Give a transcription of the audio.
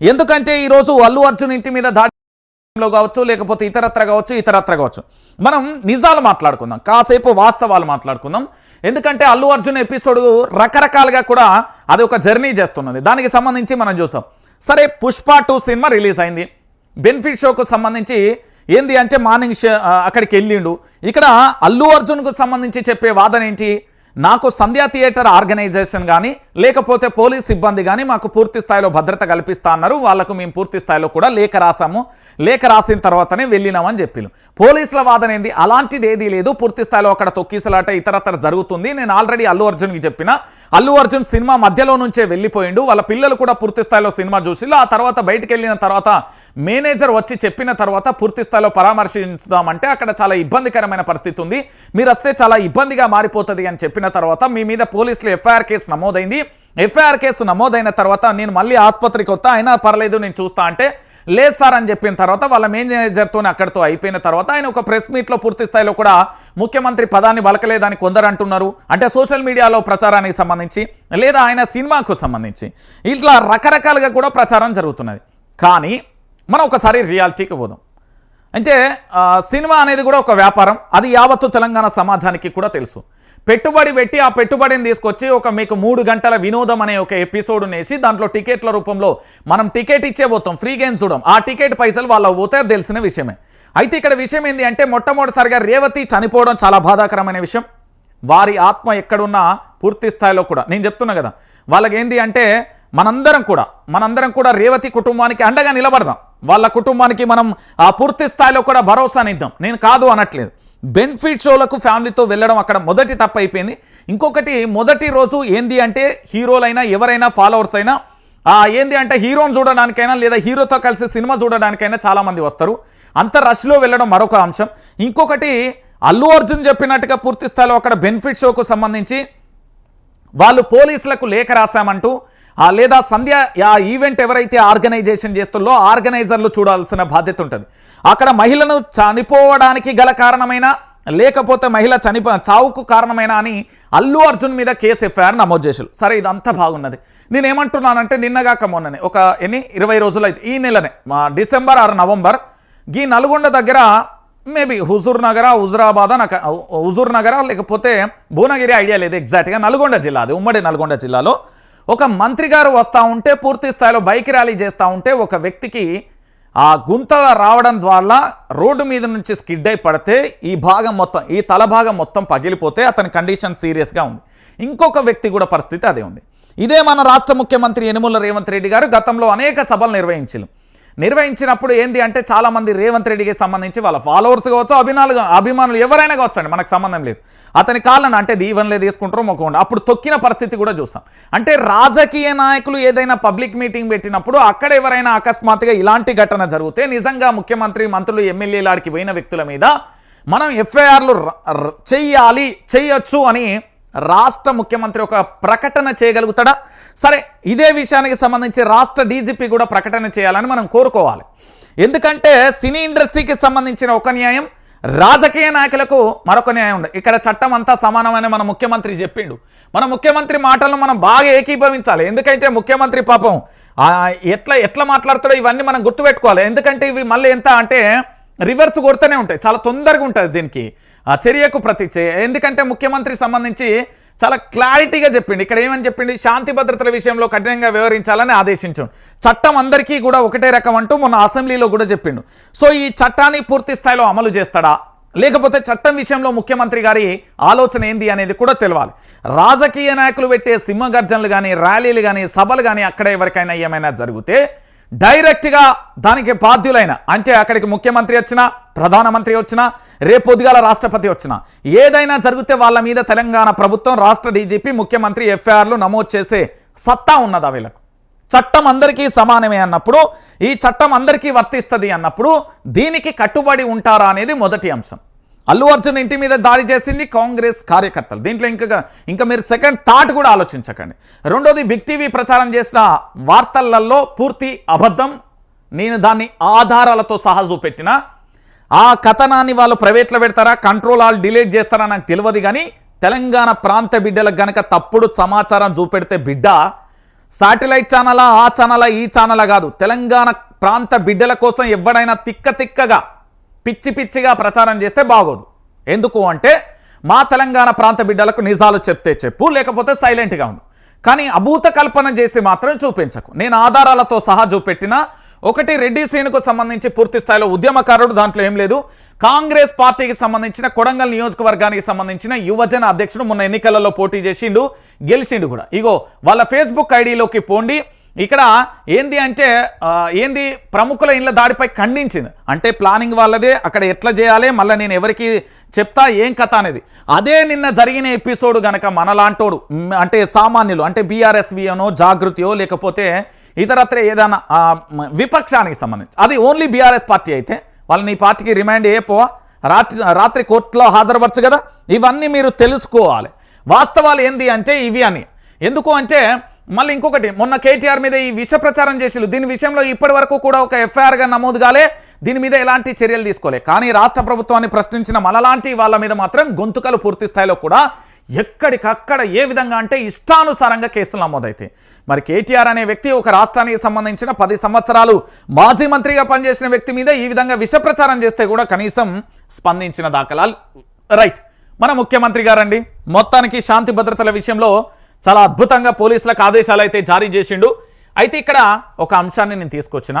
ఎందుకంటే ఈరోజు అల్లు అర్జున్ ఇంటి మీద దాడిలో కావచ్చు లేకపోతే ఇతరత్ర కావచ్చు ఇతరత్ర కావచ్చు. మనం నిజాలు మాట్లాడుకుందాం కాసేపు వాస్తవాలు మాట్లాడుకుందాం. ఎందుకంటే అల్లు అర్జున్ ఎపిసోడ్ రకరకాలుగా కూడా అది ఒక జర్నీ చేస్తున్నది. దానికి సంబంధించి మనం చూస్తాం. సరే పుష్ప టూ సినిమా రిలీజ్ అయింది. బెనిఫిట్ షోకు సంబంధించి ఏంది అంటే మార్నింగ్ షో అక్కడికి వెళ్ళిండు. ఇక్కడ అల్లు అర్జున్కు సంబంధించి చెప్పే వాదన ఏంటి? నాకు సంధ్యా థియేటర్ ఆర్గనైజేషన్ కానీ లేకపోతే పోలీస్ సిబ్బంది కానీ మాకు పూర్తి స్థాయిలో భద్రత కల్పిస్తా అన్నారు. వాళ్ళకు మేము పూర్తి స్థాయిలో కూడా లేఖ రాసాము. లేఖ రాసిన తర్వాతనే వెళ్ళినామని చెప్పిలు పోలీసుల వాదన ఏంది? అలాంటిది ఏదీ లేదు. పూర్తి స్థాయిలో అక్కడ తొక్కిసలాట ఇతరత్ర జరుగుతుంది. నేను ఆల్రెడీ అల్లు అర్జున్కి చెప్పిన. అల్లు అర్జున్ సినిమా మధ్యలో నుంచే వెళ్ళిపోయిండు. వాళ్ళ పిల్లలు కూడా పూర్తి స్థాయిలో సినిమా చూసి ఆ తర్వాత బయటికి వెళ్ళిన తర్వాత మేనేజర్ వచ్చి చెప్పిన తర్వాత పూర్తి స్థాయిలో పరామర్శించుదామంటే అక్కడ చాలా ఇబ్బందికరమైన పరిస్థితి ఉంది. మీరు వస్తే చాలా ఇబ్బందిగా మారిపోతుంది అని చెప్పిన తర్వాత మీ మీద పోలీసులు ఎఫ్ఐఆర్ కేసు నమోదైంది. ఎఫ్ఐఆర్ కేసు నమోదైన తర్వాత నేను మళ్ళీ ఆసుపత్రికి వస్తా అయినా పర్లేదు నేను చూస్తా అంటే లేదు సార్ అని చెప్పిన తర్వాత వాళ్ళ మేనేజర్తో అక్కడితో అయిపోయిన తర్వాత ఆయన ఒక ప్రెస్ మీట్లో పూర్తి స్థాయిలో కూడా ముఖ్యమంత్రి పదాన్ని బలకలేదని కొందరు అంటున్నారు. అంటే సోషల్ మీడియాలో ప్రచారానికి సంబంధించి లేదా ఆయన సినిమాకు సంబంధించి. ఇట్లా రకరకాలుగా కూడా ప్రచారం జరుగుతున్నది. కానీ మనం ఒకసారి రియాలిటీకి పోదాం. అంటే సినిమా అనేది కూడా ఒక వ్యాపారం. అది యావత్తు తెలంగాణ సమాజానికి కూడా తెలుసు. పెట్టుబడి పెట్టి ఆ పెట్టుబడిని తీసుకొచ్చి ఒక మీకు మూడు గంటల వినోదం అనే ఒక ఎపిసోడ్ వేసి దాంట్లో టికెట్ల రూపంలో మనం టికెట్ ఇచ్చే పోతాం ఫ్రీ గేమ్ చూడం. ఆ టికెట్ పైసలు వాళ్ళ పోతే తెలిసిన విషయమే. అయితే ఇక్కడ విషయం ఏంటి అంటే మొట్టమొదటిసారిగా రేవతి చనిపోవడం చాలా బాధాకరమైన విషయం. వారి ఆత్మ ఎక్కడున్నా పూర్తి స్థాయిలో కూడా. నేను చెప్తున్నా కదా వాళ్ళకి ఏంది అంటే మనందరం కూడా మనందరం కూడా రేవతి కుటుంబానికి అండగా నిలబడదాం. వాళ్ళ కుటుంబానికి మనం ఆ పూర్తి స్థాయిలో కూడా భరోసానిద్దాం. నేను కాదు అనట్లేదు. బెనిఫిట్ షోలకు ఫ్యామిలీతో వెళ్ళడం అక్కడ మొదటి తప్పు అయిపోయింది. ఇంకొకటి మొదటి రోజు ఏంది అంటే హీరోలైనా ఎవరైనా ఫాలోవర్స్ అయినా ఏంది అంటే హీరోని చూడడానికైనా లేదా హీరోతో కలిసి సినిమా చూడడానికైనా చాలామంది వస్తారు. అంత రష్లో వెళ్ళడం మరొక అంశం. ఇంకొకటి అల్లు అర్జున్ చెప్పినట్టుగా పూర్తి స్థాయిలో అక్కడ బెనిఫిట్ షోకు సంబంధించి వాళ్ళు పోలీసులకు లేఖ రాశామంటూ లేదా సంధ్య ఆ ఈవెంట్ ఎవరైతే ఆర్గనైజేషన్ చేస్తుందో ఆర్గనైజర్లు చూడాల్సిన బాధ్యత ఉంటుంది. అక్కడ మహిళను చనిపోవడానికి గల కారణమైన లేకపోతే మహిళ చనిపో చావుకు కారణమైన అని అల్లు అర్జున్ మీద కేసు ఎఫ్ఐఆర్ నమోదు చేశారు. సరే ఇదంతా బాగున్నది. నేనేమంటున్నానంటే నిన్నగాక మొన్ననే ఒక ఎన్ని ఇరవై రోజులు అయితే ఈ నెలనే మా డిసెంబర్ ఆరు నవంబర్ గీ నల్గొండ దగ్గర మేబీ హుజూర్ నగర హుజురాబాద్ నాకు హుజూర్ నగర లేకపోతే భువనగిరి ఐడియా లేదు ఎగ్జాక్ట్గా నల్గొండ జిల్లా అది ఉమ్మడి నల్గొండ జిల్లాలో. ఒక మంత్రి గారు వస్తూ ఉంటే పూర్తి స్థాయిలో బైక్ ర్యాలీ చేస్తూ ఉంటే ఒక వ్యక్తికి ఆ గుంతల రావడం ద్వారా రోడ్డు మీద నుంచి స్కిడ్ అయి పడితే ఈ భాగం మొత్తం ఈ తల భాగం మొత్తం పగిలిపోతే అతని కండిషన్ సీరియస్గా ఉంది. ఇంకొక వ్యక్తి కూడా పరిస్థితి అదే ఉంది. ఇదే మన రాష్ట్ర ముఖ్యమంత్రి యనుమల రేవంత్ రెడ్డి గారు గతంలో అనేక సభలు నిర్వహించారు నిర్వహించినప్పుడు ఏంది అంటే చాలా మంది రేవంత్ రెడ్డికి సంబంధించి వాళ్ళ ఫాలోవర్స్ కావచ్చు అభిమానులు అభిమానులు ఎవరైనా కావచ్చు అండి మనకు సంబంధం లేదు. అతని కాళ్ళను అంటే దీవెనలే తీసుకుంటారో మొక్కకుండా అప్పుడు తొక్కిన పరిస్థితి కూడా చూసాం అంటే రాజకీయ నాయకులు ఏదైనా పబ్లిక్ మీటింగ్ పెట్టినప్పుడు అక్కడ ఎవరైనా అకస్మాత్తుగా ఇలాంటి ఘటన జరిగితే నిజంగా ముఖ్యమంత్రి మంత్రులు ఎమ్మెల్యేలాడికి పోయిన వ్యక్తుల మీద మనం ఎఫ్ఐఆర్లు చెయ్యాలి చెయ్యొచ్చు అని రాష్ట్ర ముఖ్యమంత్రి ఒక ప్రకటన చేయగలుగుతాడా? సరే ఇదే విషయానికి సంబంధించి రాష్ట్ర డీజీపీ కూడా ప్రకటన చేయాలని మనం కోరుకోవాలి. ఎందుకంటే సినీ ఇండస్ట్రీకి సంబంధించిన ఒక న్యాయం రాజకీయ నాయకులకు మరొక న్యాయం ఉండదు ఇక్కడ చట్టం అంతా సమానమని మన ముఖ్యమంత్రి చెప్పిండు. మన ముఖ్యమంత్రి మాటలను మనం బాగా ఏకీభవించాలి. ఎందుకంటే ముఖ్యమంత్రి పాపం ఎట్లా ఎట్లా మాట్లాడతాడో ఇవన్నీ మనం గుర్తుపెట్టుకోవాలి. ఎందుకంటే ఇవి మళ్ళీ ఎంత అంటే రివర్స్ కొడుతూనే ఉంటాయి. చాలా తొందరగా ఉంటుంది దీనికి. ఆ చర్యకు ప్రతి ఎందుకంటే ముఖ్యమంత్రి సంబంధించి చాలా క్లారిటీగా చెప్పిండు. ఇక్కడ ఏమని చెప్పిండు? శాంతి భద్రతల విషయంలో కఠినంగా వ్యవహరించాలని ఆదేశించాడు. చట్టం అందరికీ కూడా ఒకటే రకం అంటూ మొన్న అసెంబ్లీలో కూడా చెప్పిండు. సో ఈ చట్టాన్ని పూర్తి స్థాయిలో అమలు చేస్తాడా? లేకపోతే చట్టం విషయంలో ముఖ్యమంత్రి గారి ఆలోచన ఏంది అనేది కూడా తెలవాలి. రాజకీయ నాయకులు పెట్టే సింహగర్జనలు కానీ ర్యాలీలు కానీ సభలు కానీ అక్కడ ఎవరికైనా ఏమైనా జరిగితే డైరెక్ట్గా దానికి బాధ్యులైన అంటే అక్కడికి ముఖ్యమంత్రి వచ్చినా ప్రధానమంత్రి వచ్చినా రేపు రాష్ట్రపతి వచ్చినా ఏదైనా జరిగితే వాళ్ళ మీద తెలంగాణ ప్రభుత్వం రాష్ట్ర డీజీపీ ముఖ్యమంత్రి ఎఫ్ఐఆర్లు నమోదు చేసే సత్తా ఉన్నదా వీళ్ళకు? చట్టం అందరికీ సమానమే అన్నప్పుడు ఈ చట్టం అందరికీ వర్తిస్తుంది అన్నప్పుడు దీనికి కట్టుబడి ఉంటారా అనేది మొదటి అంశం. అల్లు అర్జున్ ఇంటి మీద దాడి చేసింది కాంగ్రెస్ కార్యకర్తలు. దీంట్లో ఇంకా ఇంకా మీరు సెకండ్ థాట్ కూడా ఆలోచించకండి. రెండోది బిగ్ టీవీ ప్రచారం చేసిన వార్తలలో పూర్తి అబద్ధం. నేను దాన్ని ఆధారాలతో సహా చూపెట్టిన. ఆ కథనాన్ని వాళ్ళు ప్రైవేట్లో పెడతారా? కంట్రోల్ ఆల్ డిలీట్ చేస్తారా నాకు తెలియదు కానీ తెలంగాణ ప్రాంత బిడ్డలకు గనక తప్పుడు సమాచారం చూపెడితే బిడ్డ సాటిలైట్ ఛానలా ఆ ఛానలా ఈ ఛానలా కాదు. తెలంగాణ ప్రాంత బిడ్డల కోసం ఎవడైనా తిక్క తిక్కగా పిచ్చి పిచ్చిగా ప్రచారం చేస్తే బాగోదు. ఎందుకు అంటే మా తెలంగాణ ప్రాంత బిడ్డలకు నిజాలు చెప్తే చెప్పు లేకపోతే సైలెంట్గా ఉండు. కానీ అభూత కల్పన చేసి మాత్రం చూపించకు. నేను ఆధారాలతో సహా చూపెట్టిన ఒకటి రెడ్డి సీనుకు సంబంధించి పూర్తి స్థాయిలో ఉద్యమకారుడు దాంట్లో ఏం లేదు. కాంగ్రెస్ పార్టీకి సంబంధించిన కొడంగల్ నియోజకవర్గానికి సంబంధించిన యువజన అధ్యక్షుడు మొన్న ఎన్నికలలో పోటీ చేసిండు గెలిచిండు కూడా. ఇగో వాళ్ళ ఫేస్బుక్ ఐడిలోకి పోండి. ఇక్కడ ఏంది అంటే ఏంది ప్రముఖుల ఇండ్ల దాడిపై ఖండించింది. అంటే ప్లానింగ్ వాళ్ళదే అక్కడ ఎట్లా చేయాలి మళ్ళీ నేను ఎవరికి చెప్తా ఏం కథ అనేది. అదే నిన్న జరిగిన ఎపిసోడ్ గనక మనలాంటోడు అంటే సామాన్యులు అంటే బీఆర్ఎస్వియనో జాగృతియో లేకపోతే ఇతరత్ర ఏదైనా విపక్షానికి సంబంధించి. అది ఓన్లీ బీఆర్ఎస్ పార్టీ అయితే. వాళ్ళని ఈ పార్టీకి రిమాండ్ ఏ రాత్రి రాత్రి కోర్టులో హాజరుపరచు కదా? ఇవన్నీ మీరు తెలుసుకోవాలి. వాస్తవాలు ఏంది అంటే ఇవి అని. ఎందుకు అంటే మళ్ళీ ఇంకొకటి మొన్న కేటీఆర్ మీద ఈ విష ప్రచారం చేసిరు దీని విషయంలో ఇప్పటి వరకు కూడా ఒక ఎఫ్ఐఆర్గా నమోదు కాలే. దీని మీద ఎలాంటి చర్యలు తీసుకోలే. కానీ రాష్ట్ర ప్రభుత్వాన్ని ప్రశ్నించిన మనలాంటి వాళ్ళ మీద మాత్రం గొంతుకలు పూర్తి స్థాయిలో కూడా ఎక్కడికక్కడ ఏ విధంగా అంటే ఇష్టానుసారంగా కేసులు నమోదైతాయి. మరి కేటీఆర్ అనే వ్యక్తి ఒక రాష్ట్రానికి సంబంధించిన పది సంవత్సరాలు మాజీ మంత్రిగా పనిచేసిన వ్యక్తి మీద ఈ విధంగా విష ప్రచారం చేస్తే కూడా కనీసం స్పందించిన దాఖలాలు రైట్. మన ముఖ్యమంత్రి గారండి మొత్తానికి శాంతి భద్రతల విషయంలో చాలా అద్భుతంగా పోలీసులకు ఆదేశాలు అయితే జారీ చేసిండు. అయితే ఇక్కడ ఒక అంశాన్ని నేను తీసుకొచ్చిన.